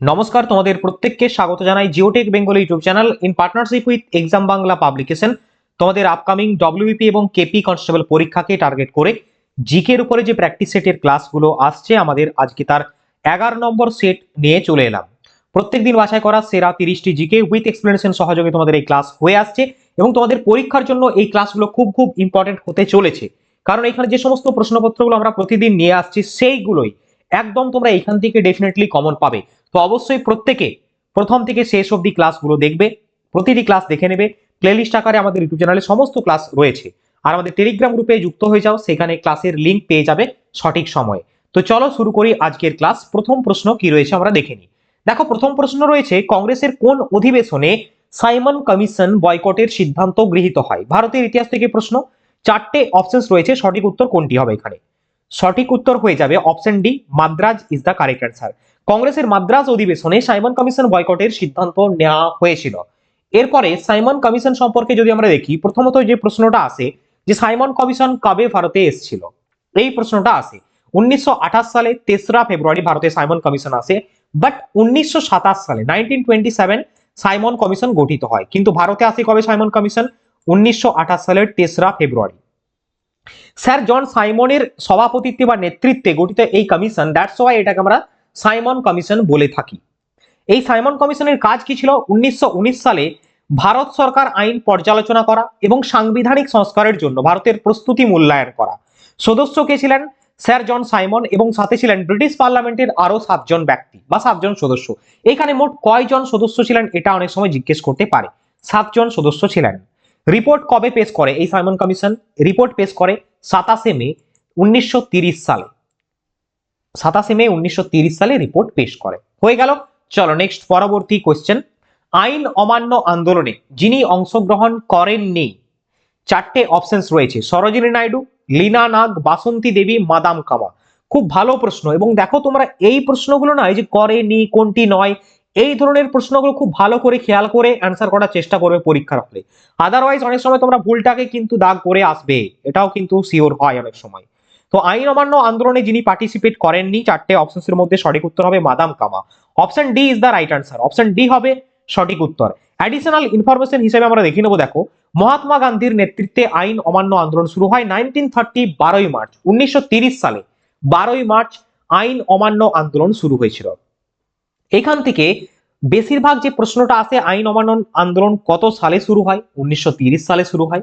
নমস্কার, তোমাদের প্রত্যেককে স্বাগত জানাই Geotech Bengal YouTube channel in partnership with exam Bangla publication তোমাদের আপকামিং ডব্লিউপি এবং কেপি কনস্টেবল পরীক্ষাকে টার্গেট করে জিকের উপরে যে প্র্যাকটিস সেটের ক্লাসগুলো আসছে, আমাদের আজকে তার এগারো নম্বর সেট নিয়ে চলে এলাম। প্রত্যেকদিন বাছাই করা সেরা তিরিশটি জিকে উইথ এক্সপ্লেনেশন সহযোগে তোমাদের এই ক্লাস হয়ে আসছে এবং তোমাদের পরীক্ষার জন্য এই ক্লাসগুলো খুব খুব ইম্পর্টেন্ট হতে চলেছে। কারণ এখানে যে সমস্ত প্রশ্নপত্রগুলো আমরা প্রতিদিন নিয়ে আসছি, সেইগুলোই একদম তোমরা এখান থেকে ডেফিনেটলি কমন পাবে। তো অবশ্যই প্রত্যেকে প্রথম থেকে শেষ অবধি ক্লাসগুলো দেখবে, প্রতিটি ক্লাস দেখে নেবে প্লেলিস্ট আকারে আমাদের ইউটিউব চ্যানেলে সমস্ত ক্লাস রয়েছে। আর আমাদের টেলিগ্রাম গ্রুপে যুক্ত হয়ে যাও, সেখানে ক্লাসের লিংক পেয়ে যাবে সঠিক সময়ে। তো চলো শুরু করি আজকের ক্লাস প্রথম প্রশ্ন কি রয়েছে আমরা দেখে নিই। দেখো, প্রথম প্রশ্ন রয়েছে, কংগ্রেসের কোন অধিবেশনে সাইমন কমিশন বয়কটের সিদ্ধান্ত গৃহীত হয়? ভারতের ইতিহাস থেকে প্রশ্ন। চারটে অপশনস রয়েছে, সঠিক উত্তর কোনটি হবে এখানে? সঠিক উত্তর হয়ে যাবে option D Madras is the correct answer কংগ্রেসের মাদ্রাজ অধিবেশনে সাইমন কমিশন বয়কটের সিদ্ধান্ত নেওয়া হয়েছিল। এরপরে সাইমন কমিশন সম্পর্কে যদি আমরা দেখি, প্রথমত যে প্রশ্নটা আসে যে সাইমন কমিশন কবে ভারতে এসেছিল? এই প্রশ্নটা আসে, উনিশশো সালে তেসরা ফেব্রুয়ারি ভারতে সাইমন কমিশন আসে বাট উনিশশো সাতাশ সালে নাইনটিন সাইমন কমিশন গঠিত হয়। কিন্তু ভারতে আসে কবে সাইমন কমিশন? উনিশশো আঠাশ সালের তেসরা ফেব্রুয়ারি। স্যার, জন সাইমনের সভাপতিত্বে বা নেতৃত্বে গঠিত এই কমিশন দ্যাটস ওয়াই এটাকে আমরা সাইমন কমিশন বলে থাকি। এই সাইমন কমিশনের কাজ কি ছিল? উনিশশো উনিশ সালে ভারত সরকার আইন পর্যালোচনা করা এবং সাংবিধানিক সংস্কারের জন্য ভারতের প্রস্তুতি মূল্যায়ন করা। সদস্য কে ছিলেন? স্যার জন সাইমন এবং সাথে ছিলেন ব্রিটিশ পার্লামেন্টের আরও সাতজন ব্যক্তি বা সাতজন সদস্য। এখানে মোট কয়জন সদস্য ছিলেন এটা অনেক সময় জিজ্ঞেস করতে পারে। সাতজন সদস্য ছিলেন। রিপোর্ট কবে পেশ করে এই সাইমন কমিশন? রিপোর্ট পেশ করে সাতাশে মে উনিশশো সালে। সাতাশে মে উনিশশো সালে রিপোর্ট পেশ করে। হয়ে গেল। চলো নেক্সট পরবর্তী কোশ্চেন আইন অমান্য আন্দোলনে যিনি অংশগ্রহণ করেননি, চারটে অপশনস রয়েছে। সরোজিনী নাইডু, লীনা নাগ, বাসন্তী দেবী, মাদাম কামা। খুব ভালো প্রশ্ন। এবং দেখো তোমরা এই প্রশ্নগুলো না, এই যে করেনি, কোনটি নয়, এই ধরনের প্রশ্নগুলো খুব ভালো করে খেয়াল করে অ্যান্সার করার চেষ্টা করবে পরীক্ষার হলে। আদারওয়াইজ অনেক সময় তোমরা ভুলটাকে কিন্তু দাগ করে আসবে। এটাও কিন্তু শিওর হয় অনেক সময়। তো আইন অমান্য আন্দোলনে যিনি পার্টিসিপেট করেননি, চারটে অপশনসের মধ্যে সঠিক উত্তর হবে madam Cama. Option D is the right answer option D হবে সঠিক উত্তর। অ্যাডিশনাল ইনফরমেশন হিসেবে আমরা দেখে নেব, দেখো। মহাত্মা গান্ধীর নেতৃত্বে আইন অমান্য আন্দোলন শুরু হয় নাইনটিন থার্টি বারোই মার্চ, উনিশশো সালে। বারোই মার্চ আইন অমান্য আন্দোলন শুরু হয়েছিল। এখান থেকে বেশিরভাগ যে প্রশ্নটা আসে, আইন অমান্য আন্দোলন কত সালে শুরু হয়? উনিশশো সালে শুরু হয়।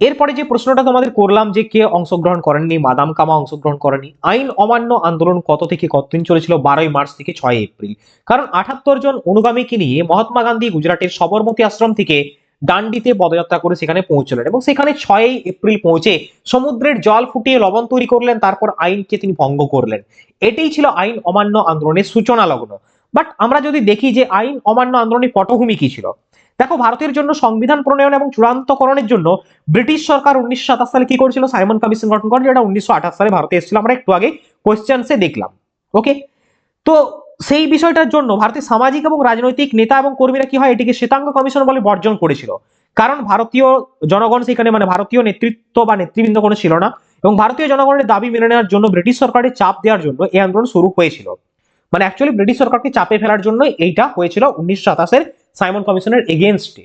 এরপরে যে প্রশ্নটা তোমাদের করলাম যে কে অংশগ্রহণ করেননি, মাদাম কামা অংশগ্রহণ করেনি, আইন অমান্য আন্দোলন কত থেকে কতদিন চলেছিল, বারোই মার্চ থেকে ছয় এপ্রিল। কারণ আঠাত্তর জন অনুগামীকে নিয়ে মহাত্মা গান্ধী গুজরাটের সবরমতী আশ্রম থেকে ডান্ডিতে পদযাত্রা করে সেখানে পৌঁছলেন এবং সেখানে ছয়ই এপ্রিল পৌঁছে সমুদ্রের জল ফুটিয়ে লবণ তৈরি করলেন, তারপর আইনকে তিনি ভঙ্গ করলেন। এটাই ছিল আইন অমান্য আন্দোলনের সূচনা লগ্ন বাট আমরা যদি দেখি যে আইন অমান্য আন্দোলনের পটভূমি কি ছিল? দেখো, ভারতের জন্য সংবিধান প্রণয়ন এবং চূড়ান্তকরণের জন্য ব্রিটিশ সরকার উনিশশো সাতাশ সালে কি করেছিল? সাইমন কমিশন গঠন করে যেটা উনিশশো আঠাশ সালে ভারতে এসেছিল। আমরা একটু আগে কোয়েশ্চেন্সে দেখলাম। ওকে তো সেই বিষয়টার জন্য ভারতের সামাজিক এবং রাজনৈতিক নেতা এবং কর্মীরা কি হয়? এটিকে শ্বেতাঙ্গ কমিশন বলে বর্জন করেছিল। কারণ ভারতীয় জনগণ সেখানে মানে ভারতীয় নেতৃত্ব বা নেতৃবৃন্দ কোনো ছিল না এবং ভারতীয় জনগণের দাবি মেনে নেওয়ার জন্য ব্রিটিশ সরকারের চাপ দেওয়ার জন্য এই আন্দোলন শুরু হয়েছিল। মানে অ্যাকচুয়ালি ব্রিটিশ সরকারকে চাপে ফেলার জন্য এইটা হয়েছিল উনিশশো সাতাশের সাইমন কমিশনের এগেনস্টে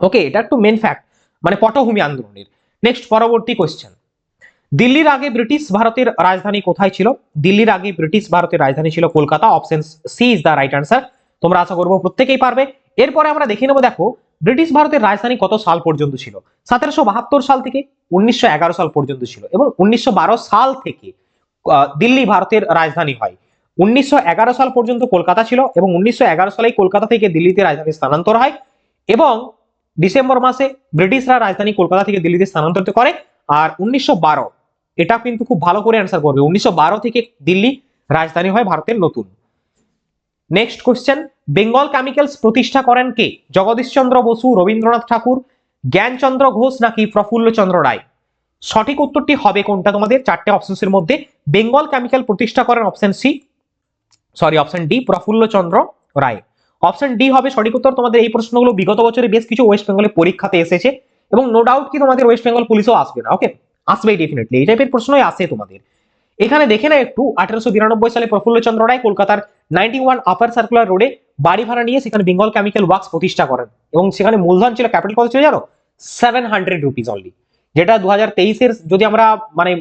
ওকে, এটা একটু মেন ফ্যাক্ট মানে পটভূমি আন্দোলনের। নেক্সট পরবর্তী কোয়েশ্চেন দিল্লির আগে ব্রিটিশ ভারতের রাজধানী কোথায় ছিল? দিল্লির আগে ব্রিটিশ ভারতের রাজধানী ছিল Kolkata. Option C is the right answer তোমরা আশা করব প্রত্যেকেই পারবে। এরপরে আমরা দেখে নেব, দেখো, ব্রিটিশ ভারতের রাজধানী কত সাল পর্যন্ত ছিল? সতেরোশো বাহাত্তর সাল থেকে উনিশশো এগারো সাল পর্যন্ত ছিল এবং উনিশশো বারো সাল থেকে দিল্লি ভারতের রাজধানী হয়। উনিশশো এগারো সাল পর্যন্ত কলকাতা ছিল এবং উনিশশো এগারো সালে কলকাতা থেকে দিল্লিতে রাজধানী স্থানান্তর হয় এবং ডিসেম্বর মাসে ব্রিটিশরা রাজধানী কলকাতা থেকে দিল্লিতে স্থানান্তরিত করে। আর উনিশশো বারো, এটা কিন্তু খুব ভালো করে অ্যান্সার করবে। উনিশশো বারো থেকে দিল্লি রাজধানী হয় ভারতের নতুন। নেক্সট কোশ্চেন বেঙ্গল কেমিক্যালস প্রতিষ্ঠা করেন কে? জগদীশচন্দ্র বসু, রবীন্দ্রনাথ ঠাকুর, জ্ঞানচন্দ্র ঘোষ নাকি প্রফুল্লচন্দ্র রায়? সঠিক উত্তরটি হবে কোনটা তোমাদের? চারটে অপশনসের মধ্যে। বেঙ্গল কেমিক্যাল প্রতিষ্ঠা করেন option C sorry option D Prafullachandra Ray option D হবে সঠিক উত্তর, তোমাদের এই প্রশ্নগুলো বিগত বছরে বেশ কিছু ওয়েস্ট বেঙ্গলের পরীক্ষাতে এসেছে এবং নো ডাউট কি তোমাদের ওয়েস্ট বেঙ্গল পুলিশও আসবে না ওকে আসবেই ডেফিনেটলি এই টাইপের প্রশ্নই আসে তোমাদের। এখানে দেখে না একটু, আঠারোশো বিরানব্বই সালে প্রফুল্লচন্দ্র রায় কলকাতার নাইনটি ওয়ান আপার সার্কুলার রোডে বাড়ি ভাড়া নিয়ে সেখানে বেঙ্গল কেমিক্যাল ওয়ার্কস প্রতিষ্ঠা করেন। এবং সেখানে মূলধন ছিল ক্যাপিটাল কত ছিল জানো? সেভেন হান্ড্রেড রুপিস অনলি যেটা দু হাজার তেইশের যদি আমরা মানে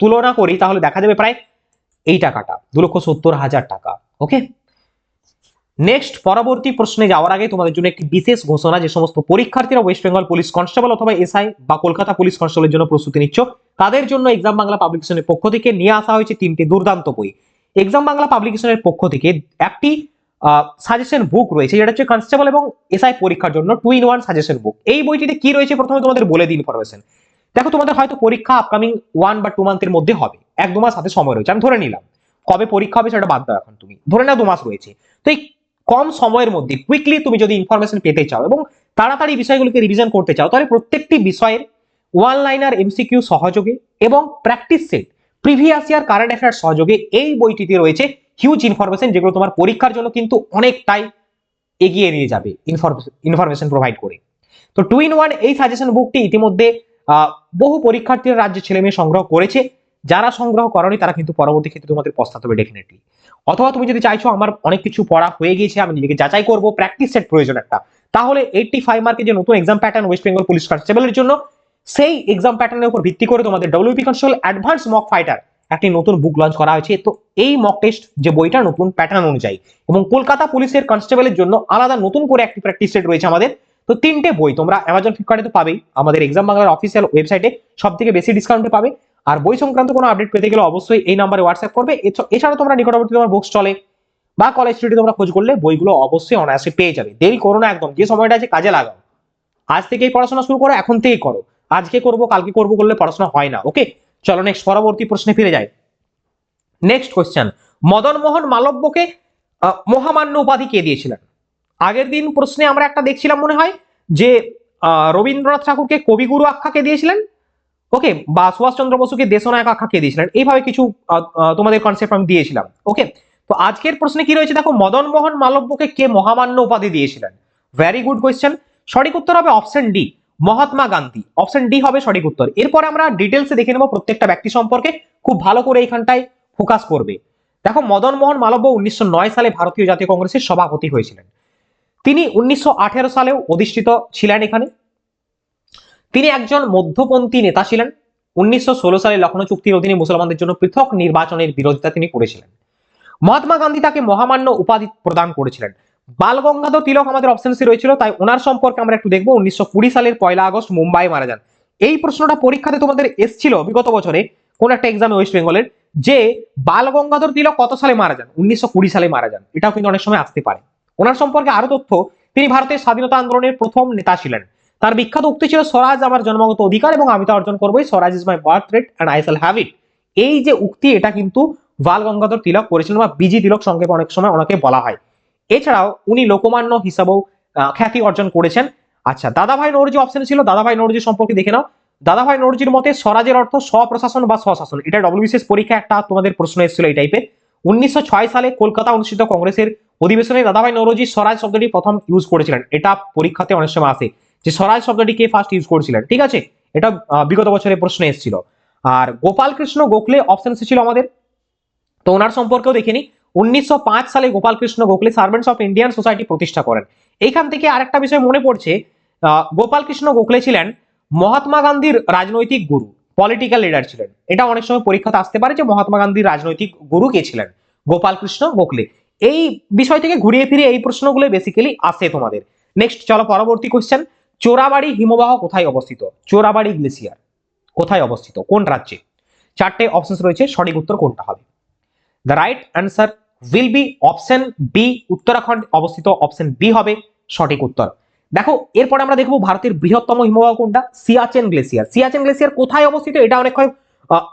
তুলনা করি, তাহলে দেখা যাবে প্রায় এই টাকাটা, দু লক্ষ সত্তর হাজার টাকা ওকে নেক্সট পরবর্তী প্রশ্নে যাওয়ার আগে তোমাদের জন্য একটি বিশেষ ঘোষণা, যে সমস্ত পরীক্ষার্থীরা ওয়েস্ট বেঙ্গল পুলিশ কনস্টেবল অথবা এসআই বা কলকাতা পুলিশ কনস্টেবলের জন্য প্রস্তুতি নিচ্ছ। তাদের জন্য এক্সাম বাংলা পাবলিকেশনের পক্ষ থেকে নিয়ে আসা হয়েছে তিনটি দুর্দান্ত বই। এক্সাম বাংলা পাবলিকেশনের পক্ষ থেকে একটি সাজেশন বুক রয়েছে, যেটা হচ্ছে কনস্টেবল এবং এসআই পরীক্ষার জন্য two in one suggestion book এই বইটিতে কি রয়েছে? প্রথমে তোমাদের বলে দিই ইনফরমেশন দেখো, তোমাদের হয়তো পরীক্ষা আপকামিং ওয়ান বা টু মান্থের মধ্যে হবে। এক দু মাস হাতে সময় রয়েছে। আমি ধরে নিলাম। কবে পরীক্ষা হবে সেটা বাদ দাও এখন তুমি। ধরে নাও দু মাস রয়েছে। তো এই কম সময়ের মধ্যে কুইকলি তুমি যদি ইনফরমেশন পেতে চাও এবং তাড়াতাড়ি বিষয়গুলোকে রিভিশন করতে চাও, তাহলে প্রত্যেকটি বিষয়ের ওয়ান লাইনার এমসিকিউ সহযোগে এবং practice set previous year current affair সহযোগে এই বইটিতে রয়েছে হিউজ ইনফরমেশন যেগুলো তোমার পরীক্ষার জন্য কিন্তু অনেকটাই এগিয়ে নিয়ে যাবে ইনফরমেশন প্রোভাইড করে। তো টু ইন ওয়ান এই সাজেশন বুকটি ইতিমধ্যে বহু পরীক্ষার্থীরা রাজ্যের ছেলে মেয়ে সংগ্রহ করেছে। যারা সংগ্রহ করেনি, তারা কিন্তু পরবর্তী ক্ষেত্রে তোমাদের পস্তাতে হবে ডেফিনেটলি অথবা তুমি যদি চাইছো আমার অনেক কিছু পড়া হয়ে গিয়েছে, আমি নিজেকে যাচাই করব প্র্যাকটিস সেট প্রয়োজন একটা, তাহলে এইটটি ফাইভ মার্কের যে নতুন exam pattern west Bengal police কনস্টেবলের জন্য সেই এক্সাম প্যাটার্নের উপর ভিত্তি করে তোমাদের WP constable advance mock fighter একটি নতুন বুক লঞ্চ করা হয়েছে। তো এই মক টেস্ট যে বইটা নতুন প্যাটার্ন অনুযায়ী এবং কলকাতা পুলিশের কনস্টেবলের জন্য আলাদা নতুন করে একটি প্র্যাকটিস সেট রয়েছে আমাদের। তো তিনটে বই তোমরা অ্যামাজন ফ্লিপকার্টে তো পাবেই। আমাদের এক্সাম বাংলার অফিসিয়াল ওয়েবসাইটে সব থেকে বেশি ডিসকাউন্টে পাবে। আর বই সংক্রান্ত কোনো আপডেট পেতে গেলে অবশ্যই এই নাম্বারে হোয়াটসঅ্যাপ করবে। এছ- এছাড়া তোমরা নিকটবর্তী তোমার বুক স্টলে বা কলেজ স্ট্রিটে তোমরা খোঁজ করলে বইগুলো অবশ্যই অনায়াসে পেয়ে যাবে। দেরি করো না একদম, যে সময়টা আছে কাজে লাগাও। আজ থেকেই পড়াশোনা শুরু করো, এখন থেকেই করো। আজকে করব, কালকে করব করলে পড়াশোনা হয় না ওকে চলো নেক্সট পরবর্তী প্রশ্নে ফিরে যাই। নেক্সট কোয়েশ্চেন মদন মোহন মালব্যকে মহামান্য উপাধি কে দিয়েছিলেন? আগের দিন প্রশ্নে আমরা একটা দেখছিলাম মনে হয়, যে রবীন্দ্রনাথ ঠাকুরকে কবিগুরু আখ্যা কে দিয়েছিলেন? ওকে বা সুভাষচন্দ্র বসুকে দেশনায়ক আখ্যা কে দিয়েছিলেন। এইভাবে কিছু তোমাদের কনসেপ্ট আমি দিয়েছিলাম। ওকে তো আজকের প্রশ্নে কি রয়েছে? দেখো, মদন মোহন মালব্যকে কে মহামান্য উপাধি দিয়েছিলেন? ভেরি গুড কোয়েশ্চেন সঠিক উত্তর হবে option D Mahatma Gandhi. Option D হবে সঠিক উত্তর। এরপরে আমরা ডিটেলসে দেখে নেব প্রত্যেকটা ব্যক্তি সম্পর্কে। খুব ভালো করে এইখানটায় ফোকাস করবে। দেখো, মদন মোহন মালব্য উনিশশো নয় সালে ভারতীয় জাতীয় কংগ্রেসের সভাপতি হয়েছিলেন। তিনি উনিশশো আঠেরো সালেও অধিষ্ঠিত ছিলেন এখানে। তিনি একজন মধ্যপন্থী নেতা ছিলেন। উনিশশো ষোলো সালে লখনৌ চুক্তির অধীনে মুসলমানদের জন্য পৃথক নির্বাচনের বিরোধিতা তিনি করেছিলেন। মহাত্মা গান্ধী তাকে মহামান্য উপাধি প্রদান করেছিলেন। বাল গঙ্গাধর তিলক আমাদের অপশনসে রয়েছিল, তাই ওনার সম্পর্কে আমরা একটু দেখব। উনিশশো কুড়ি সালের পয়লা আগস্ট মুম্বাই মারা যান। এই প্রশ্নটা পরীক্ষাতে তোমাদের এসছিল বিগত বছরে কোন একটা এক্সামে ওয়েস্ট বেঙ্গলের যে বাল গঙ্গাধর তিলক কত সালে মারা যান? উনিশশো কুড়ি সালে মারা যান। এটাও কিন্তু অনেক সময় আসতে পারে। ওনার সম্পর্কে আরও তথ্য, তিনি ভারতের স্বাধীনতা আন্দোলনের প্রথম নেতা ছিলেন। তার বিখ্যাত উক্তি ছিল, স্বরাজ আমার জন্মগত অধিকার এবং আমি তা অর্জন করবোই। Swaraj is my birthright and I shall have it এই যে উক্তি, এটা কিন্তু বাল গঙ্গাধর তিলক করেছিলেন বা বিজি তিলক সংক্ষেপে অনেক সময় ওনাকে বলা হয়। এছাড়াও উনি লোকমান্য হিসাবেও খ্যাতি অর্জন করেছেন। আচ্ছা দাদাভাই নৌরজি অপশন ছিল, দাদাভাই নৌরজি সম্পর্কে দেখে নাও। দাদাভাই নৌরজির মতে, স্বরাজের অর্থ স্বপ্রশাসন বা স্বশাসন। এটা ডব্লিউবিসিএস পরীক্ষা একটা তোমাদের প্রশ্ন এসেছিল এই টাইপের উনিশশো ছয় সালে কলকাতা অনুষ্ঠিত কংগ্রেসের অধিবেশনে দাদাভাই নৌরজি স্বরাজ শব্দটি প্রথম ইউজ করেছিলেন। এটা পরীক্ষাতে অনেক সময় আসে। যে স্বরাজ শব্দটি কে ফার্স্ট ইউজ করেছিলেন? ঠিক আছে? এটা বিগত বছরের প্রশ্ন এসেছিল। আর গোপাল কৃষ্ণ গোখলে অপশন ছিল আমাদের? তো ওনার সম্পর্কেও দেখিনি উনিশশো পাঁচ সালে Gopal Krishna Gokhale servants of Indian society প্রতিষ্ঠা করেন। এইখান থেকে আরেকটা বিষয় মনে পড়ছে গোপাল কৃষ্ণ গোখলে ছিলেন মহাত্মা গান্ধীর রাজনৈতিক গুরু পলিটিক্যাল লিডার ছিলেন। এটা অনেক সময় পরীক্ষাতে আসতে পারে যে মহাত্মা গান্ধীর রাজনৈতিক গুরু কে ছিলেন গোপাল কৃষ্ণ গোখলে। এই বিষয় থেকে ঘুরিয়ে ফিরে এই প্রশ্নগুলো বেসিক্যালি আসে তোমাদের। নেক্সট চলো পরবর্তী কোশ্চেন চোরাবাড়ি হিমবাহ কোথায় অবস্থিত? চোরাবাড়ি গ্লেসিয়ার কোথায় অবস্থিত? কোন রাজ্যে? চারটে অপশন রয়েছে, সঠিক উত্তর কোনটা হবে? The right answer will be option B Uttarakhand অবস্থিত অপশন বি হবে সঠিক উত্তর। দেখো, এরপরে আমরা দেখব ভারতের বৃহত্তম হিমবাহ কোনটা? সিয়াচেন গ্লেসিয়ার সিয়াচেন গ্লেসিয়ার কোথায় অবস্থিত? এটা অনেক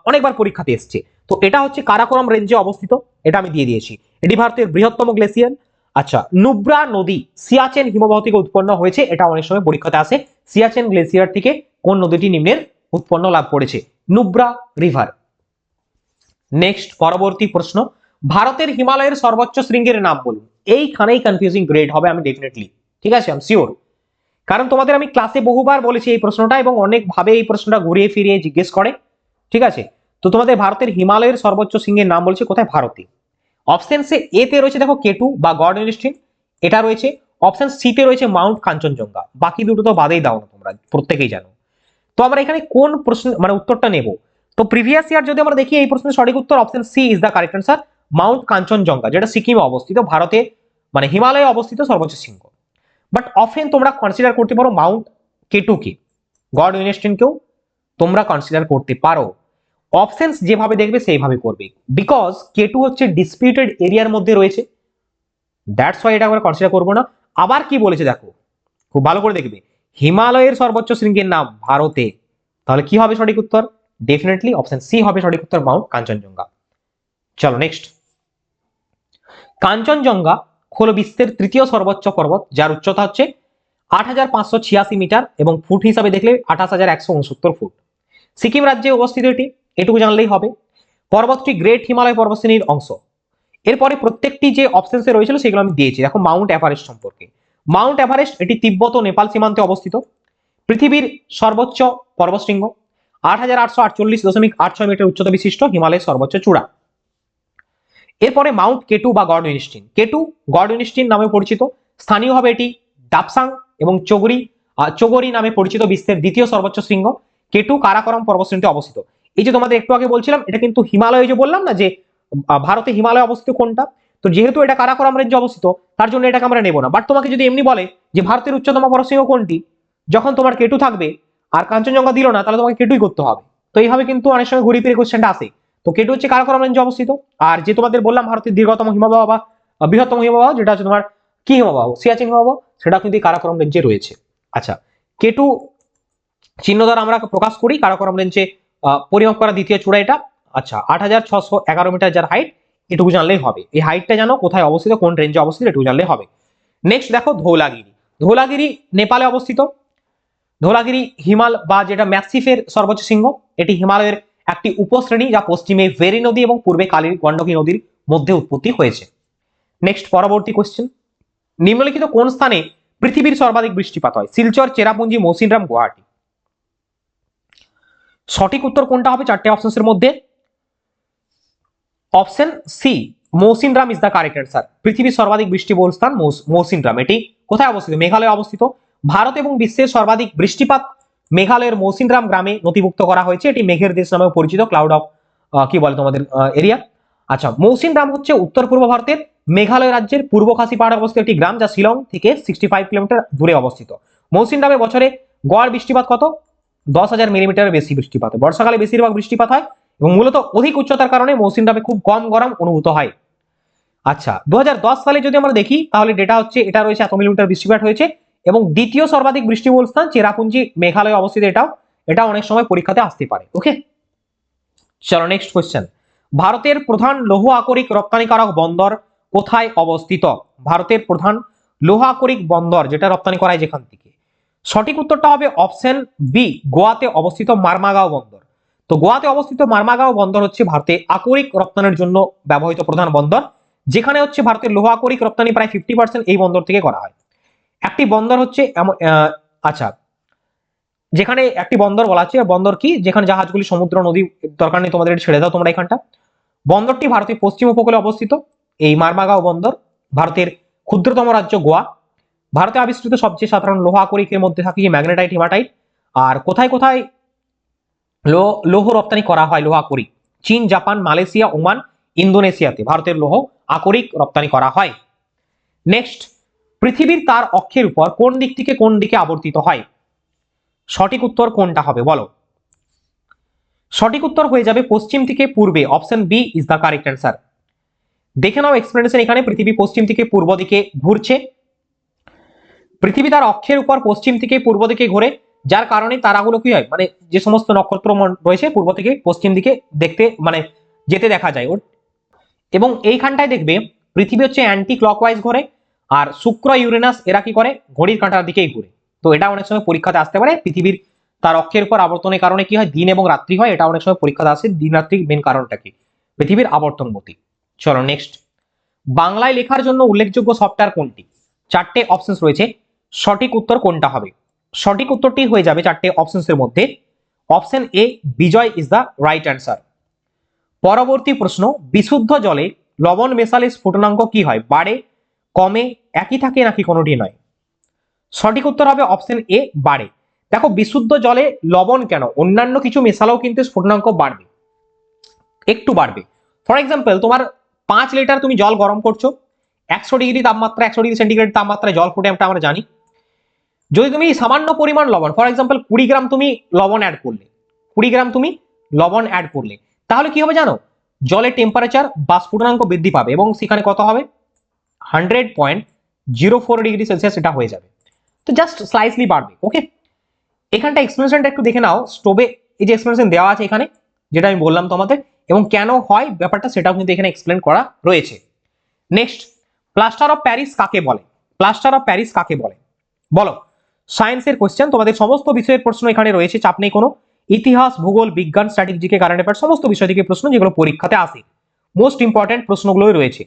অনেকবার পরীক্ষাতে এসছে। তো এটা হচ্ছে কারাকোরাম রেঞ্জে অবস্থিত, এটা আমি দিয়ে দিয়েছি। এটি ভারতের বৃহত্তম গ্লেসিয়ার আচ্ছা নুব্রা নদী সিয়াচেন হিমবাহ থেকে উৎপন্ন হয়েছে, এটা অনেক সময় পরীক্ষাতে আসে সিয়াচেন গ্লেসিয়ার থেকে কোন নদীটি নিম্নের উৎপন্ন লাভ করেছে? নুব্রা রিভার। নেক্সট, পরবর্তী প্রশ্ন। ভারতের হিমালয়ের সর্বোচ্চ শৃঙ্গের নাম বলুন। এইখানেই কনফিউজিং গ্রেড হবে আমি ডেফিনেটলি ঠিক আছে আমি শিওর কারণ তোমাদের আমি ক্লাসে বহুবার বলেছি এই প্রশ্নটা এবং অনেকভাবে এই প্রশ্নটা ঘুরিয়ে ফিরিয়ে জিজ্ঞেস করে। ঠিক আছে? তো তোমাদের ভারতের হিমালয়ের সর্বোচ্চ শৃঙ্গের নাম বলছে কোথায়? ভারতে। অপশন সে এতে রয়েছে দেখো কেটু বা গড ইনস্টিন এটা রয়েছে। অপশন সি তে রয়েছে মাউন্ট কাঞ্চনজঙ্ঘা বাকি দুটো তো বাদেই দাও না তোমরা, প্রত্যেকেই জানো। তো আমরা এখানে কোন প্রশ্ন মানে উত্তরটা নেব? তো প্রিভিয়াস ইয়ার যদি আমরা দেখি, এই প্রশ্নের সঠিক উত্তর option C is the correct answer mount Kanchenjunga যেটা সিকিমে অবস্থিত, ভারতে মানে হিমালয়ে অবস্থিত সর্বোচ্চ শৃঙ্গ। বাট অফেন তোমরা কনসিডার করতে পারো মাউন্ট কেটুকে গড ইউনেস্টিনকেও তোমরা কনসিডার করতে পারো। অপশনস যেভাবে দেখবে সেইভাবে করবে। বিকজ কে টু হচ্ছে ডিসপিউটেড এরিয়ার মধ্যে রয়েছে। দ্যাটস ওয়াই এটা আমরা কনসিডার করব না। আবার কি বলেছে দেখো? খুব ভালো করে দেখবে। হিমালয়ের সর্বোচ্চ শৃঙ্গের নাম ভারতে। তাহলে কি হবে সঠিক উত্তর? ডেফিনেটলি অপশন সি হবে সঠিক উত্তর মাউন্ট কাঞ্চনজঙ্ঘা চলো নেক্সট কাঞ্চনজঙ্ঘা হলো বিশ্বের তৃতীয় সর্বোচ্চ পর্বত, যার উচ্চতা হচ্ছে আট হাজার পাঁচশো ছিয়াশি মিটার এবং ফুট হিসাবে দেখলে আঠাশ হাজার একশো উনসত্তর ফুট। সিকিম রাজ্যে অবস্থিত এটি। এটুকু জানলেই হবে। পর্বতটি গ্রেট হিমালয় পর্বতশ্রেণীর অংশ। এরপরে প্রত্যেকটি যে অপশনসে রয়েছিল সেগুলো আমি দিয়েছি। দেখো মাউন্ট এভারেস্ট সম্পর্কে। মাউন্ট এভারেস্ট এটি তিব্বত ও নেপাল সীমান্তে অবস্থিত। পৃথিবীর সর্বোচ্চ পর্বতশৃঙ্গ, আট হাজার আটশো আটচল্লিশ দশমিক আট ছয় মিটার উচ্চতা বিশিষ্ট হিমালয়ের সর্বোচ্চ চূড়া। এরপরে মাউন্ট কেটু বা গড ইউনিস্টিন কেটু গড ইউনিস্টিন নামে পরিচিত। স্থানীয়ভাবে এটি ডাপসাং এবং চগরি চগরি নামে পরিচিত বিশ্বের দ্বিতীয় সর্বোচ্চ শৃঙ্গ। কেটু কারাকরম পর্বতশ্রেণীতে অবস্থিত। এই যে তোমাদের একটু আগে বলছিলাম, এটা কিন্তু হিমালয় যে বললাম না যে ভারতে হিমালয় অবস্থিত কোনটা? তো যেহেতু এটা কারাকরম রেঞ্জে অবস্থিত, তার জন্য এটাকে আমরা নেব না। বাট তোমাকে যদি এমনি বলে যে ভারতের উচ্চতম পর্বতশৃঙ্গ কোনটি, যখন তোমার কেটু থাকবে আর কাঞ্চনজঙ্ঘা দিল না, তাহলে তোমাকে কেটুই করতে হবে। তো এইভাবে কিন্তু অনেক সময় ঘুরি ফিরে কোশ্চেনটা আসে। তো কেটু হচ্ছে কারাকরম রেঞ্জে অবস্থিত। আর যে তোমাদের বললাম ভারতের দীর্ঘতম হিমবাহ বা বৃহত্তম হিমবাহ, যেটা হচ্ছে তোমার কি হিমবাহ? সিয়াচিন হিমবাহ সেটা কিন্তু কারাকরম রেঞ্জে রয়েছে। আচ্ছা কেটু চিহ্ন দ্বারা আমরা প্রকাশ করি কারাকরম রেঞ্জে পরিমাপ করা দ্বিতীয় চূড়া এটা। আচ্ছা আট হাজার ছশো এগারো মিটার যার হাইট এটুকু জানলেই হবে। এই হাইটটা জানো কোথায় অবস্থিত, কোন রেঞ্জে অবস্থিত, এটুকু জানলেই হবে। নেক্সট দেখো ধৌলাগিরি। ধৌলাগিরি নেপালে অবস্থিত। ধৌলাগিরি হিমাল বা যেটা ম্যাক্সিফের সর্বোচ্চ শৃঙ্গ, এটি হিমালয়ের একটি উপশ্রেণী যা পশ্চিমে ভেরি নদী এবং পূর্বে কালীর গণ্ডকী নদীর মধ্যে উৎপত্তি হয়েছে। নেক্সট পরবর্তী কোশ্চেন নিম্নলিখিত কোন স্থানে পৃথিবীর সর্বাধিক বৃষ্টিপাত হয়? শিলচর, চেরাপুঞ্জি মৌসিনরাম গুয়াহাটি। সঠিক উত্তর কোনটা হবে? চারটে অপশনসের মধ্যে। Option C Mawsynram is the correct answer পৃথিবীর সর্বাধিক বৃষ্টিবহুল স্থান মৌস- মৌসিনরাম এটি কোথায় অবস্থিত? মেঘালয়ে অবস্থিত। ভারত এবং বিশ্বের সর্বাধিক বৃষ্টিপাত মেঘালয়ের মৌসিনরাম গ্রামে নথিভুক্ত করা হয়েছে। এটি মেঘের দেশ নামেও পরিচিত ক্লাউড অফ কি বলে তোমাদের এরিয়া আচ্ছা মৌসিনরাম হচ্ছে উত্তর পূর্ব ভারতের মেঘালয় রাজ্যের পূর্ব খাসি পাহাড়ে অবস্থিত একটি গ্রাম যা শিলং থেকে সিক্সটি ফাইভ কিলোমিটার দূরে অবস্থিত। মৌসিনরামে বছরে গড় বৃষ্টিপাত কত? দশ হাজার মিলিমিটারের বেশি বৃষ্টিপাত হয়। বর্ষাকালে বেশিরভাগ বৃষ্টিপাত হয় এবং মূলত অধিক উচ্চতার কারণে মৌসিনরামে খুব কম গরম অনুভূত হয়। আচ্ছা দু হাজার দশ সালে যদি আমরা দেখি, তাহলে ডেটা হচ্ছে এটা রয়েছে এত মিলিমিটার বৃষ্টিপাত হয়েছে এবং দ্বিতীয় সর্বাধিক বৃষ্টিবহুল স্থান চেরাপুঞ্জি, মেঘালয় অবস্থিত এটাও এটা অনেক সময় পরীক্ষাতে আসতে পারে ওকে চলো নেক্সট কোয়েশ্চেন ভারতের প্রধান লৌহ আকরিক রপ্তানিকারক বন্দর কোথায় অবস্থিত? ভারতের প্রধান লৌহ আকরিক বন্দর যেটা রপ্তানি করা হয় যেখান থেকে? সঠিক উত্তরটা হবে অপশন বি গোয়াতে অবস্থিত মারমাগাঁও বন্দর। তো গোয়াতে অবস্থিত মারমাগাঁও বন্দর হচ্ছে ভারতে আকরিক রপ্তানির জন্য ব্যবহৃত প্রধান বন্দর, যেখানে হচ্ছে ভারতের লোহা আকরিক রপ্তানি প্রায় ফিফটি পার্সেন্ট এই বন্দর থেকে করা হয়। একটি বন্দর হচ্ছে আচ্ছা যেখানে একটি বন্দর বলা আছে, বন্দর কি? যেখানে জাহাজগুলি সমুদ্র, নদী, দরকার নেই তোমাদের, ছেড়ে দাও তোমরা এখানটা। বন্দরটি ভারতের পশ্চিম উপকূলে অবস্থিত। এই মারমাগাঁও বন্দর ভারতের ক্ষুদ্রতম রাজ্য গোয়া। ভারতে আবিষ্কৃত সবচেয়ে সাধারণ লোহা আকরিকের মধ্যে থাকে ম্যাগনেটাইট হিমাটাইট। আর কোথায় কোথায় লৌহ রপ্তানি করা হয় লোহা আকরিক? চীন, জাপান, মালয়েশিয়া, ওমান, ইন্দোনেশিয়াতে ভারতের লৌহ আকরিক রপ্তানি করা হয়। নেক্সট, পৃথিবীর তার অক্ষের উপর কোন দিক থেকে কোন দিকে আবর্তিত হয়? সঠিক উত্তর কোনটা হবে বলো। সঠিক উত্তর হয়ে যাবে পশ্চিম থেকে পূর্বে, option B is the correct answer. দেখে নাও এক্সপ্লেনেশন এখানে, পৃথিবী পশ্চিম থেকে পূর্ব দিকে ঘুরছে। পৃথিবী তার অক্ষের উপর পশ্চিম থেকে পূর্ব দিকে ঘোরে, যার কারণে তারাগুলো কি হয় মানে যে সমস্ত নক্ষত্র রয়েছে পূর্ব থেকে পশ্চিম দিকে দেখতে মানে যেতে দেখা যায় ওর। এবং এইখানটায় দেখবে পৃথিবী হচ্ছে অ্যান্টি ক্লকওয়াইজ ঘোরে, আর শুক্র ইউরেনাস এরা কি করে, ঘড়ির কাঁটার দিকেই ঘুরে। তো এটা অনেক সময় পরীক্ষাতে আসতে পারে, পৃথিবীর তার অক্ষের উপর আবর্তনের কারণে কি হয়, দিন এবং রাত্রি হয়, এটা অনেক সময় পরীক্ষাতে আসে, দিন রাত্রির মেন কারণটা কি পৃথিবীর আবর্তন গতি। চলো নেক্সট বাংলায় লেখার জন্য উল্লেখযোগ্য সফটওয়্যার কোনটি? চারটে অপশনস রয়েছে। সঠিক উত্তর কোনটা হবে? সঠিক উত্তরটি হয়ে যাবে চারটে অপশনসের মধ্যে। Option A Vijay is the right answer পরবর্তী প্রশ্ন, বিশুদ্ধ জলে লবণ মেশালে স্ফুটনাঙ্ক কি হয়? বাড়ে, কমে, একই থাকে নাকি কোনোটি নয়? সঠিক উত্তর হবে অপশন এ বাড়ে। দেখো, বিশুদ্ধ জলে লবণ কেন? অন্যান্য কিছু মেশালেও কিন্তু স্ফুটনাঙ্ক বাড়বে। একটু বাড়বে। ফর এক্সাম্পল তোমার পাঁচ লিটার তুমি জল গরম করছ। একশো ডিগ্রি তাপমাত্রা, একশো ডিগ্রি সেন্টিগ্রেড তাপমাত্রায় জল ফুটে, আমরা জানি। যদি তুমি সামান্য পরিমাণ লবণ ফর এক্সাম্পল কুড়ি গ্রাম তুমি লবণ অ্যাড করলে, কুড়ি গ্রাম তুমি লবণ অ্যাড করলে, তাহলে কি হবে জানো? জলের টেম্পারেচার বা স্ফুটনাঙ্ক বৃদ্ধি পাবে এবং সেখানে কত হবে? Hundred point zero four degree Celsius এটা হয়ে যাবে। তো জাস্ট স্লাইসলি বাড়বে ওকে এখানটা এক্সপ্লেনেশনটা একটু দেখে নাও স্টোভে এই যে এক্সপ্লেনেশন দেওয়া আছে এখানে, যেটা আমি বললাম তোমাদের, এবং কেন হয় ব্যাপারটা সেটাও কিন্তু এখানে এক্সপ্লেন করা রয়েছে। নেক্সট প্লাস্টার অফ প্যারিস কাকে বলে? প্লাস্টার অফ প্যারিস কাকে বলে? বলো। সায়েন্সের কোয়েশ্চেন তোমাদের সমস্ত বিষয়ের প্রশ্ন এখানে রয়েছে, চাপ নেই কোনো। ইতিহাস, ভূগোল, বিজ্ঞান স্ট্র্যাটেজিকে কারেন্ট অ্যাফেয়ার সমস্ত বিষয় থেকে প্রশ্ন যেগুলো পরীক্ষাতে আসে। মোস্ট ইম্পর্টেন্ট প্রশ্নগুলোই রয়েছে।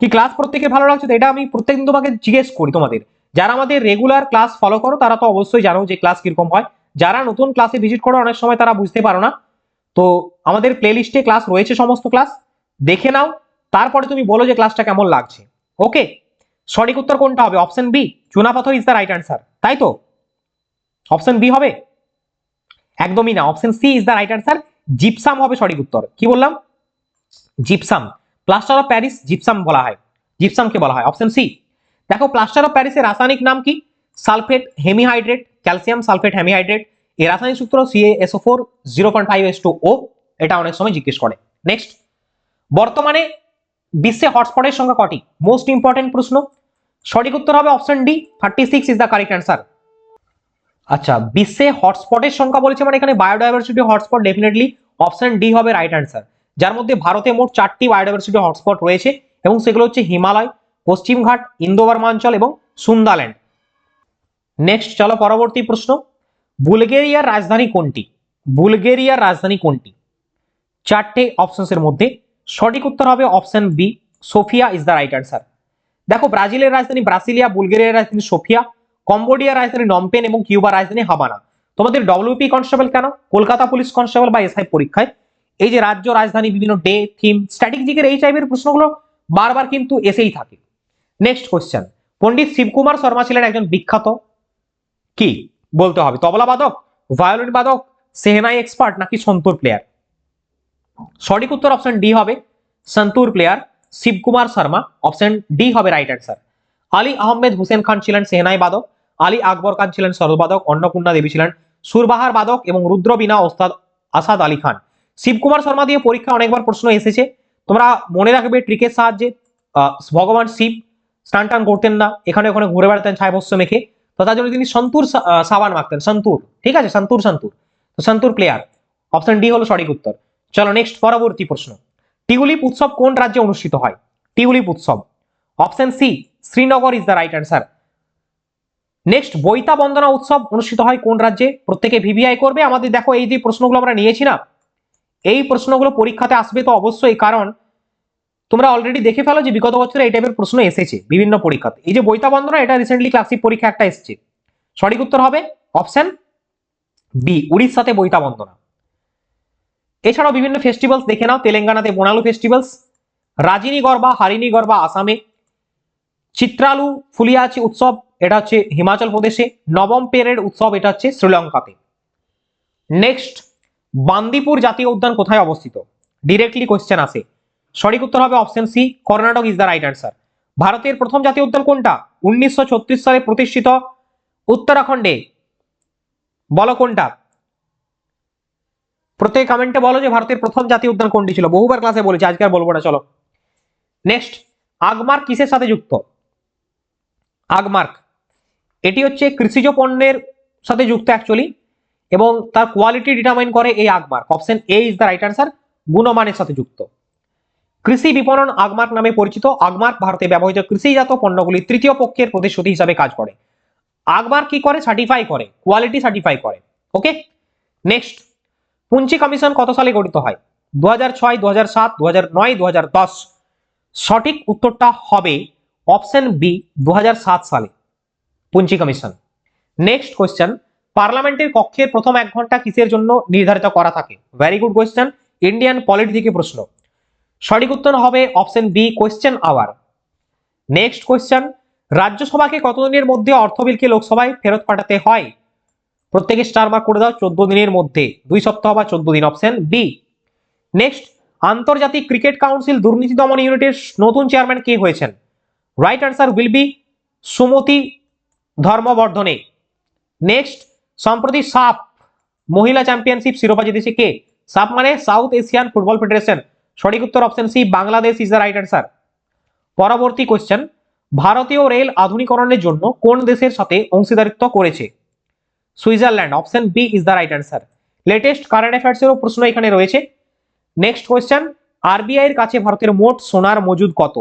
কি ক্লাস প্রত্যেকের ভালো লাগছে? তো এটা আমি প্রত্যেকদিন তোমাকে জিজ্ঞেস করি তোমাদের। যারা আমাদের রেগুলার ক্লাস ফলো করো, তারা তো অবশ্যই জানো যে ক্লাস কীরকম হয়। যারা নতুন ক্লাসে ভিজিট করো, অনেক সময় তারা বুঝতে পারো না। তো আমাদের প্লেলিস্টে ক্লাস রয়েছে সমস্ত ক্লাস দেখে নাও। তারপরে তুমি বলো যে ক্লাসটা কেমন লাগছে। ওকে সঠিক উত্তর কোনটা হবে? অপশন বি চুনাপাথর ইজ দ্য রাইট অ্যান্সার তাই তো? অপশন বি হবে? একদমই না। Option C is the right answer gypsum হবে সঠিক উত্তর। কি বললাম? Gypsum plaster of Paris gypsum বলা হয়। জিপসামকে বলা হয়। অপশন সি দেখো প্লাস্টার অফ প্যারিসের রাসায়নিক নাম কি? Sulphate hemihydrate, calcium sulphate hemihydrate. এই রাসায়নিক সূত্র CSO four zero point five S two O এটা অনেক সময় জিজ্ঞেস করে। নেক্সট বর্তমানে বিশ্বে হটস্পটের সংখ্যা কটি? মোস্ট ইম্পর্টেন্ট প্রশ্ন। সঠিক উত্তর হবে option D thirty six is the correct answer আচ্ছা বিশ্বে হটস্পটের সংখ্যা বলেছে মানে এখানে biodiversity hotspot definitely option D হবে রাইট অ্যান্সার যার মধ্যে ভারতে মোট চারটি বায়োডাইভার্সিটি হটস্পট রয়েছে এবং সেগুলো হচ্ছে হিমালয় পশ্চিমঘাট ইন্দো বর্মাঞ্চল এবং সুন্দাল্যান্ড নেক্সট চলো পরবর্তী প্রশ্ন। বুলগেরিয়ার রাজধানী কোনটি? বুলগেরিয়ার রাজধানী কোনটি? চারটে অপশনসের মধ্যে। সঠিক উত্তর হবে option B Sofia is the right answer দেখো, ব্রাজিলের রাজধানী ব্রাসিলিয়া, বুলগেরিয়ার রাজধানী সোফিয়া কম্বোডিয়ার রাজধানী নমপেন এবং কিউবার রাজধানী হাবানা তোমাদের ডব্লিউপি কনস্টেবল কেন? কলকাতা পুলিশ কনস্টেবল বা এসআই পরীক্ষায়। এই যে রাজ্য, রাজধানী, বিভিন্ন ডে থিম স্ট্র্যাটেজিকের এই টাইপের প্রশ্নগুলো বারবার কিন্তু এসেই থাকে। নেক্সট কোশ্চেন পণ্ডিত শিবকুমার শর্মা ছিলেন একজন বিখ্যাত কি? বলতে হবে। তবলা বাদক? ভায়োলিন বাদক? সেহেনাই এক্সপার্ট নাকি সন্তুর প্লেয়ার সঠিক উত্তর অপশন ডি হবে santoor player Shivkumar Sharma. Option D হবে রাইট অ্যান্সার আলী আহমেদ হুসেন খান ছিলেন সেহনাই বাদক। আলী আকবর খান ছিলেন সরবাদক অন্নপূর্ণা দেবী ছিলেন সুরবাহার বাদক এবং রুদ্রবীণা ওস্তাদ আসাদ আলী খান। শিবকুমার শর্মা দিয়ে পরীক্ষা অনেকবার প্রশ্ন এসেছে। তোমরা মনে রাখবে ট্রিকের সাহায্যে ভগবান শিব স্নান টান করতেন না, এখানে ওখানে ঘুরে বেড়াতেন ছায়ভস্য মেখে। তো তার জন্য তিনি সন্তুর সাবান মাখতেন। সন্তুর, ঠিক আছে? সন্তুর সন্তুর। তো সন্তুর প্লেয়ার অপশন ডি হলো সঠিক উত্তর। চলো নেক্সট পরবর্তী প্রশ্ন। টিউলিপ উৎসব কোন রাজ্যে অনুষ্ঠিত হয়? টিউলিপ উৎসব। Option C Srinagar is the right answer next বৈতা বন্দনা উৎসব অনুষ্ঠিত হয় কোন রাজ্যে? প্রত্যেকে ভিভিআই করবে। আমাদের দেখো এই যে প্রশ্নগুলো আমরা নিয়েছি না, এই প্রশ্নগুলো পরীক্ষাতে আসবে তো অবশ্যই, কারণ তোমরা অলরেডি দেখে ফেলো যে বিগত বছরে এই টাইপের প্রশ্ন এসেছে বিভিন্ন পরীক্ষাতে। এই যে বৈতা বন্দনা, এটা রিসেন্টলি ক্লাসিক পরীক্ষা একটা এসেছে। সঠিক উত্তর হবে অপশন বি উড়িষ্যাতে বৈতা বন্দনা। এছাড়াও বিভিন্ন ফেস্টিভ্যালস দেখে নাও, তেলেঙ্গানাতে বোনালু ফেস্টিভ্যালস রাজিনী গরবা হারিনী গরবা আসামে, চিত্রালু ফুলিয়াচি উৎসব, এটা হচ্ছে হিমাচল প্রদেশে, নবম পেরেড উৎসব, এটা হচ্ছে শ্রীলঙ্কাতে। নেক্সট বান্দিপুর জাতীয় উদ্যান কোথায় অবস্থিত? ডিরেক্টলি কোশ্চেন আসে। সঠিক উত্তর হবে option C Karnataka is the right answer ভারতের প্রথম জাতীয় উদ্যান কোনটা? উনিশশো ছত্রিশ সালে প্রতিষ্ঠিত উত্তরাখণ্ডে। বলো কোনটা? প্রত্যেক কমেন্টে বলো যে ভারতের প্রথম জাতীয় উদ্যান কোনটি ছিল? বহুবার ক্লাসে বলেছি, আজকে আর বলব না, চলো। নেক্সট আগমার্ক কিসের সাথে যুক্ত? আগমার্ক, এটি হচ্ছে কৃষিজ পণ্যের সাথে যুক্ত অ্যাকচুয়ালি এবং তার কোয়ালিটি ডিটারমাইন করে এই Agmark. Option A is the right answer গুণমানের সাথে যুক্ত। কৃষি বিপণন আগমার্ক নামে পরিচিত। আগমার্ক ভারতে ব্যবহৃত কৃষিজাত পণ্যগুলি তৃতীয় পক্ষের প্রতিশ্রুতি হিসাবে কাজ করে। আগমার্ক কি করে? সার্টিফাই করে। কোয়ালিটি সার্টিফাই করে। ওকে নেক্সট পুঞ্চি কমিশন কত সালে গঠিত হয়? দু হাজার ছয় দু হাজার সাত দু হাজার নয় দু হাজার দশ। সঠিক উত্তরটা হবে অপশন বি দু হাজার সাত সালে। পুঞ্চি কমিশন। নেক্সট কোয়েশ্চেন, পার্লামেন্টের কক্ষের প্রথম এক ঘণ্টা কিসের জন্য নির্ধারিত করা থাকে? Very good question Indian polity থেকে প্রশ্ন। সঠিক উত্তর হবে option B question hour next question, রাজ্যসভাকে কতদিনের মধ্যে অর্থ বিলকে লোকসভায় ফেরত পাঠাতে হয়? প্রত্যেকে স্টার মার্ক করে দাও চোদ্দ দিনের মধ্যে। দুই সপ্তাহ বা চোদ্দ দিন অপশন বি নেক্সট আন্তর্জাতিক ক্রিকেট কাউন্সিল দুর্নীতি দমন ইউনিটের নতুন চেয়ারম্যান কে হয়েছেন? Right answer will be Sumathi Dharmawardena. Next সম্প্রতি সাপ, মহিলা চ্যাম্পিয়নশিপ শিরোপা জিতেছে কে? সাপ মানে সাউথ এশিয়ান ফুটবল ফেডারেশন সঠিক উত্তর option C Bangladesh is the right answer পরবর্তী কোশ্চেন ভারতীয় রেল আধুনিকরণের জন্য কোন দেশের সাথে অংশীদারিত্ব করেছে? Switzerland option B is the right answer latest current অ্যাফেয়ার্সেরও প্রশ্ন এখানে রয়েছে। নেক্সট কোয়েশ্চেন আরবিআই এর কাছে ভারতের মোট সোনার মজুদ কত?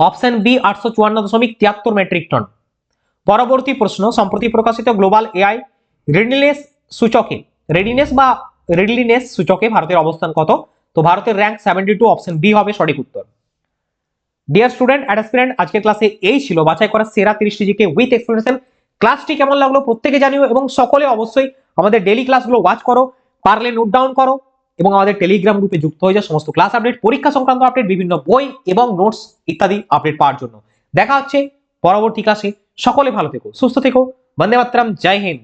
অপশন বি আটশো চুয়ান্ন দশমিক তিয়াত্তর মেট্রিক টন পরবর্তী প্রশ্ন, সম্প্রতি প্রকাশিত গ্লোবাল এআই রেডিনেস সূচকে। রেডিনেস বা রেডিনেস সূচকে ভারতের অবস্থান কত? তো ভারতের rank seventy two option B হবে সঠিক উত্তর। ডিয়ার স্টুডেন্ট অ্যাডাসপিরেন্ট আজকের ক্লাসে এই ছিল। বাছাই করা সেরা তিরিশটি জিকে উইথ এক্সপ্লেনেশন ক্লাসটি কেমন লাগল প্রত্যেকে জানিও এবং সকলে অবশ্যই আমাদের ডেলি ক্লাসগুলো ওয়াচ করো পারলে নোট ডাউন করো এবং আমাদের টেলিগ্রাম গ্রুপে যুক্ত হয়ে যাও, সমস্ত ক্লাস আপডেট পরীক্ষা সংক্রান্ত আপডেট বিভিন্ন বই এবং নোটস ইত্যাদি আপডেট পাওয়ার জন্য। দেখা হচ্ছে পরবর্তী ক্লাসে সকলে ভালো থেকো, সুস্থ থেকো। বন্দে মাতরম, জয় হিন্দ।